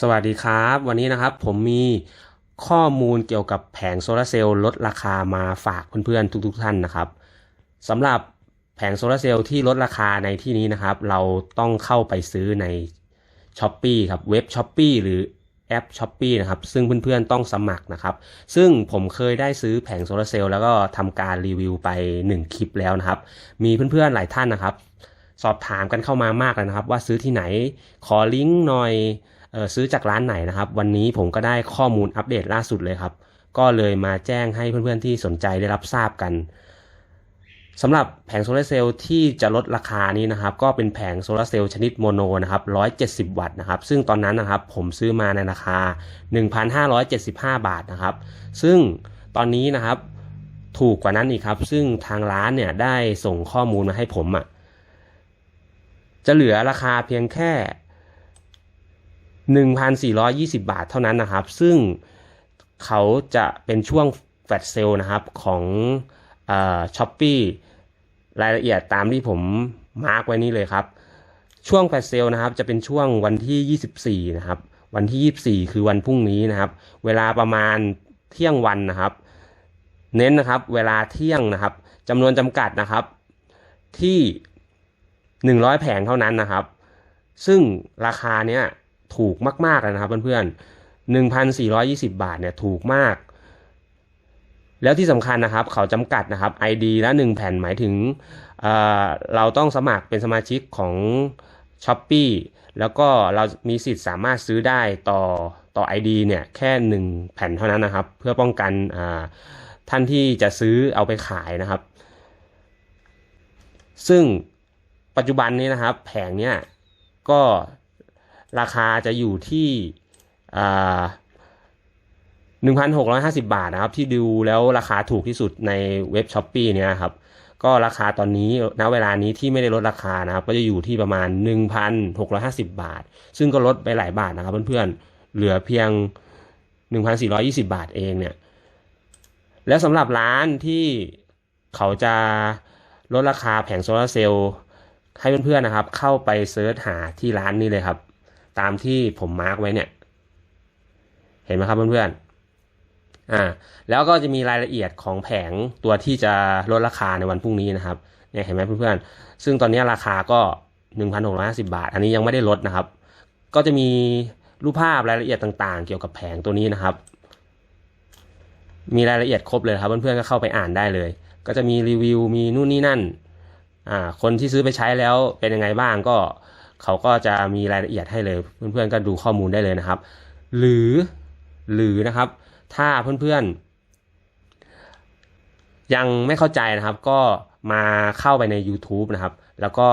สวัสดีครับ วันนี้นะครับผมมีข้อมูลเกี่ยวกับแผงโซลาร์เซลล์ลดราคามาฝากเพื่อนๆทุก ๆ ท่านนะครับสำหรับแผงโซลาร์เซลล์ที่ลดราคาในที่นี้นะครับ เราต้องเข้าไปซื้อใน s h อ p e e ครับเว็บ s h อ p e e หรือแอป s h อ p e e นะครับซึ่งเพื่อนๆต้องสมัครนะครับ ซึ่งผมเคยได้ซื้อแผงโซลาร์เซลล์แล้วก็ทำการรีวิวไป 1 คลิปแล้วนะครับ มีเพื่อนๆหลายท่านนะครับ สอบถามกันเข้ามามากเลยนะครับ ว่าซื้อที่ไหนขอลิงก์หน่อย ซื้อจากร้านไหนนะครับ วันนี้ผมก็ได้ข้อมูลอัปเดตล่าสุดเลยครับ ก็เลยมาแจ้งให้เพื่อนๆที่สนใจได้รับทราบกันสำหรับแผงโซลาร์เซลล์ที่จะลดราคานี้นะครับ ก็เป็นแผงโซลาร์เซลล์ชนิดโมโนนะครับ 170 วัตต์นะครับ ซึ่งตอนนั้นนะครับผมซื้อมาในราคา 1,575 บาทนะครับ ซึ่งตอนนี้นะครับถูกกว่านั้นอีกครับ ซึ่งทางร้านเนี่ยได้ส่งข้อมูลมาให้ผมอะ จะเหลือราคาเพียงแค่ 1,420 บาทเท่านั้นนะครับ ซึ่งเขาจะเป็นช่วงแฟลชเซลนะครับของช้อปปี้รายละเอียดตามที่ผมมาร์กไว้นี่เลยครับ ช่วงแฟลชเซลนะครับจะเป็นช่วงวันที่ 24 นะครับ วันที่ 24 คือวันพรุ่งนี้นะครับ เวลาประมาณเที่ยงวันนะครับ เน้นนะครับเวลาเที่ยงนะครับจำนวนจำกัดนะครับที่ 100 แผงเท่านั้นนะครับ ซึ่งราคาเนี้ย ถูกมากๆนะครับเพื่อนๆ1,420 บาทเนี่ยถูกมาก แล้วที่สำคัญนะครับเขาจำกัดนะครับ ID ละ 1 แผ่นหมายถึงเเราต้องสมัครเป็นสมาชิกของ s h อ p e e แล้วก็เรามีสิทธิ์สามารถซื้อได้ต่อต่อ ID เนี่ยแค่ 1 แผ่นเท่านั้นนะครับ เพื่อป้องกันท่านที่จะซื้อเอาไปขายนะครับ ซึ่งปัจจุบันนี้นะครับ แผงเนี่ยก็ ราคาจะอยู่ที่หนึ่งพันหกร้อยห้าสิบาทนะครับ ที่ดูแล้วราคาถูกที่สุดในเว็บช้อปปีเนี่ยครับ ก็ราคาตอนนี้ณเวลานี้ที่ไม่ได้ลดราคานะครับ ก็จะอยู่ที่ประมาณ 1,650 บาท ซึ่งก็ลดไปหลายบาทนะครับเพื่อนๆเหลือเพียง 1,420 บาทเองเนี่ย แล้วสำหรับร้านที่เขาจะลดราคาแผงโซลาร์เซลล์ให้เพื่อนๆนะครับ เข้าไปเซิร์ชหาที่ร้านนี้เลยครับ ตามที่ผมมาร์กไว้เนี่ย เห็นไหมครับเพื่อนๆอ่า แล้วก็จะมีรายละเอียดของแผงตัวที่จะลดราคาในวันพรุ่งนี้นะครับ เนี่ยเห็นไหมเพื่อนๆ ซึ่งตอนนี้ราคาก็หนึ่งพันหกร้อยห้าสิบาท อันนี้ยังไม่ได้ลดนะครับ ก็จะมีรูปภาพรายละเอียดต่างๆ เกี่ยวกับแผงตัวนี้นะครับ มีรายละเอียดครบเลยครับ เพื่อนๆ ก็เข้าไปอ่านได้เลย ก็จะมีรีวิว มีนู่นนี่นั่น อ่า คนที่ซื้อไปใช้แล้วเป็นยังไงบ้างก็ เขาก็จะมีรายละเอียดให้เลย เพื่อนๆก็ดูข้อมูลได้เลยนะครับ หรือหรือนะครับ ถ้าเพื่อนๆ ยังไม่เข้าใจนะครับ ก็มาเข้าไปใน YouTube นะครับ แล้วก็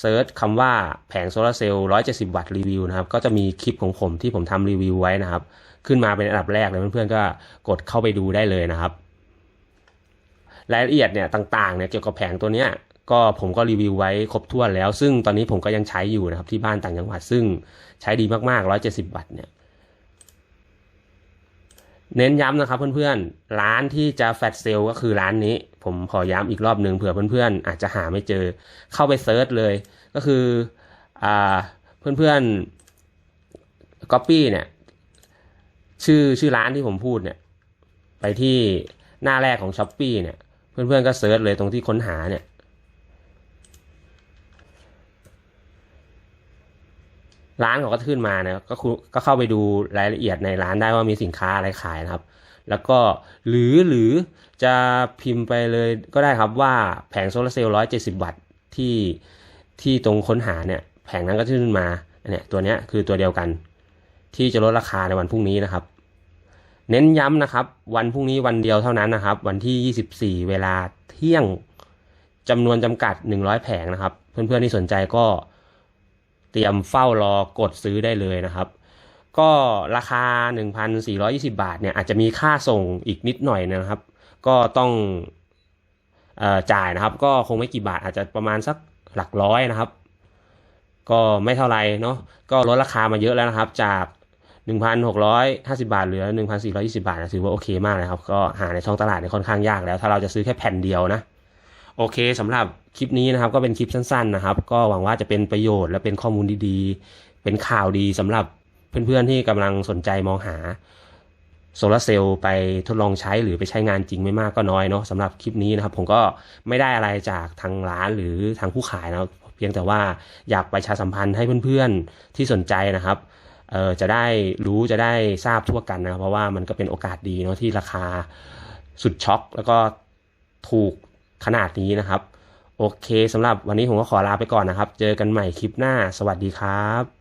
เซิร์ชคำว่าแผงโซลาเซลล์170 วัตต์รีวิวนะครับ ก็จะมีคลิปของผมที่ผมทำรีวิวไว้นะครับ ขึ้นมาเป็นอันดับแรกเลยเพื่อนๆ ก็กดเข้าไปดูได้เลยนะครับ รายละเอียดเนี่ยต่างๆเนี่ยเกี่ยวกับแผงตัวเนี้ย ก็ผมก็รีวิวไว้ครบถ้วนแล้ว ซึ่งตอนนี้ผมก็ยังใช้อยู่นะครับที่บ้านต่างจังหวัดซึ่งใช้ดีมากๆ 170 วัตต์เนี่ย เน้นย้ำนะครับเพื่อนๆ ร้านที่จะแฟลชเซลก็คือร้านนี้ ผมขอย้ำอีกรอบหนึ่งเผื่อเพื่อนๆ อาจจะหาไม่เจอ เข้าไปเซิร์ชเลย ก็คืออ่าเพื่อนๆก๊อปปี้เนี่ย ชื่อชื่อร้านที่ผมพูดเนี่ย ไปที่หน้าแรกของช้อปปีเนี่ย เพื่อนๆ ก็เซิร์ชเลยตรงที่ค้นหาเนี่ย ร้านเขาก็ขึ้นมานะก็ก็เข้าไปดูรายละเอียดในร้านได้ว่ามีสินค้าอะไรขายนะครับ แล้วก็หรือหรือจะพิมพ์ไปเลยก็ได้ครับว่าแผงโซลาเซลล์ร้อยเจ็ดสิบวัตต์ที่ที่ตรงค้นหาเนี่ยแผงนั้นก็ขึ้นมาเนี่ยตัวเนี้ยคือตัวเดียวกัน ที่จะลดราคาในวันพรุ่งนี้นะครับ เน้นย้ำนะครับ วันพรุ่งนี้วันเดียวเท่านั้นนะครับ วันที่ 24 เวลาเที่ยงจำนวนจำกัด 100 แผงนะครับ เพื่อนๆที่สนใจก็ เตรียมเฝ้ารอกดซื้อได้เลยนะครับ ก็ราคา 1,420 บาทเนี่ยอาจจะมีค่าส่งอีกนิดหน่อยนะครับ ก็ต้องอจ่ายนะครับ ก็คงไม่กี่บาทอาจจะประมาณสักหลักร้อยนะครับ ก็ไม่เท่าไรเนาะก็ลดราคามาเยอะแล้วนะครับ จาก 1,650 บาทเหลือ 1,420 บาทถือว่าโอเคมากนะครับ ก็หาในช่องตลาดเนี่ยค่อนข้างยากแล้ว ถ้าเราจะซื้อแค่แผ่นเดียวนะ โอเคสำหรับคลิปนี้นะครับ ก็เป็นคลิปสั้นๆนะครับ ก็หวังว่าจะเป็นประโยชน์และเป็นข้อมูลดีๆ เป็นข่าวดีสำหรับเพื่อนๆที่กำลังสนใจมองหาโซลาร์เซลล์ไปทดลองใช้หรือไปใช้งานจริงไม่มากก็น้อยเนาะสำหรับคลิปนี้นะครับ ผมก็ไม่ได้อะไรจากทางร้านหรือทางผู้ขายนะเพียงแต่ว่าอยากประชาสัมพันธ์ให้เพื่อนๆที่สนใจนะครับเออจะได้รู้จะได้ทราบทั่วกันนะเพราะว่ามันก็เป็นโอกาสดีเนาะที่ราคาสุดช็อกแล้วก็ถูก ขนาดนี้นะครับ โอเคสำหรับวันนี้ผมก็ขอลาไปก่อนนะครับ เจอกันใหม่คลิปหน้า สวัสดีครับ